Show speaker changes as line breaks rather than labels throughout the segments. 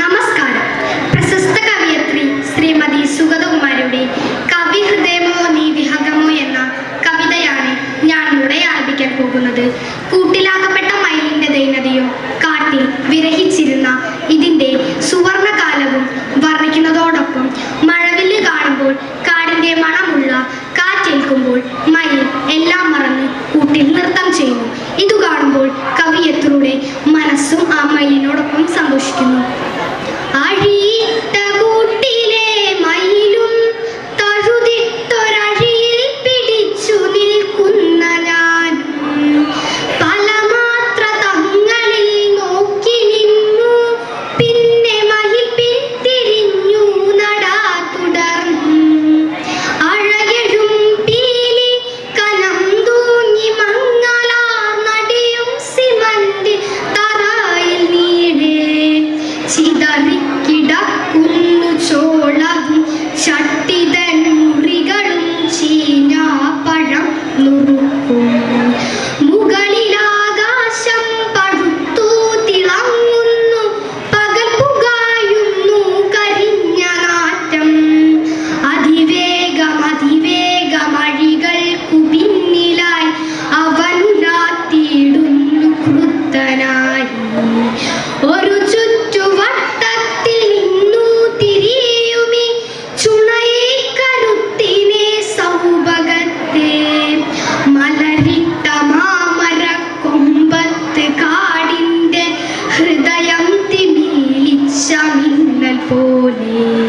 നമസ്കാരം. പ്രശസ്ത കവയത്രി ശ്രീമതി സുഗതകുമാരിയുടെ കവി ഹൃദയമോ നീ വിഹകമോ എന്ന കവിതയാണ് ഞാൻ ഇവിടെ ആലപിക്കാൻ പോകുന്നത്. കൂട്ടിലാക്കപ്പെട്ട മയിലിന്റെ ദൈനതയും കാട്ടിൽ വിരഹിച്ചിരുന്ന ഇതിന്റെ സുവർണകാലവും വർണിക്കുന്നതോടൊപ്പം മഴവില്ല് കാണുമ്പോൾ കാടിന്റെ മണമുള്ള കാറ്റേൽക്കുമ്പോൾ മയിൽ എല്ലാം മറന്ന് കൂട്ടിൽ നൃത്തം ചെയ്യുന്നു. ഇത് കാണുമ്പോൾ കവിയത്തിലൂടെ മനസ്സും ആ മയിലിനോടൊപ്പം സന്തോഷിക്കുന്നു. fully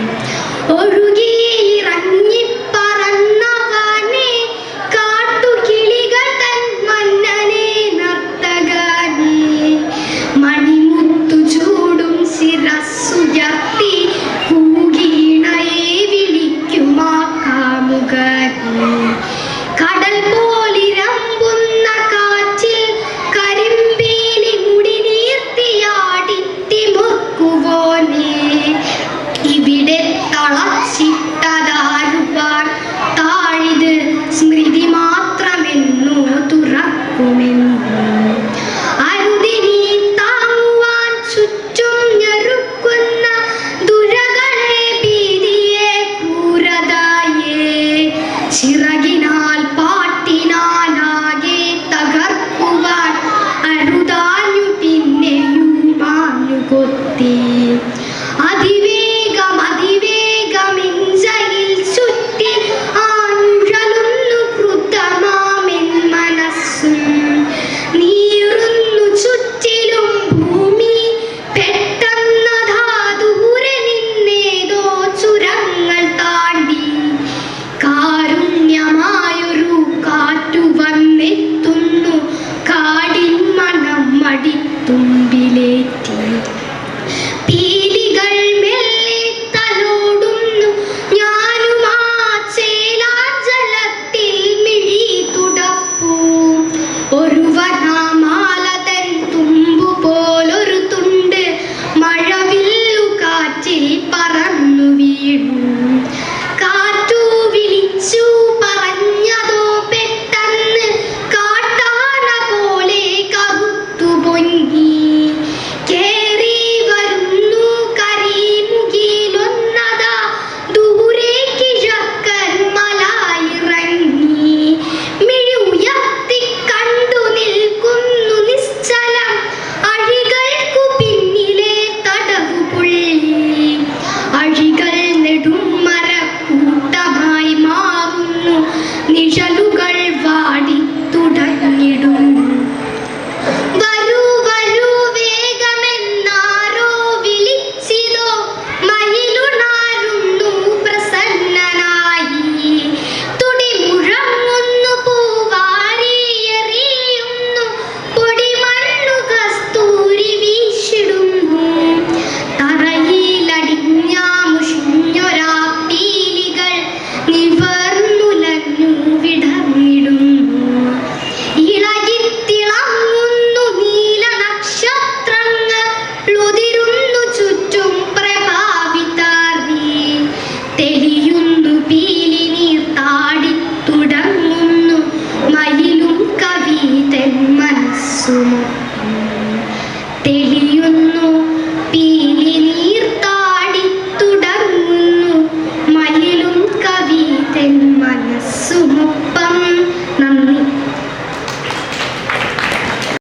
গতি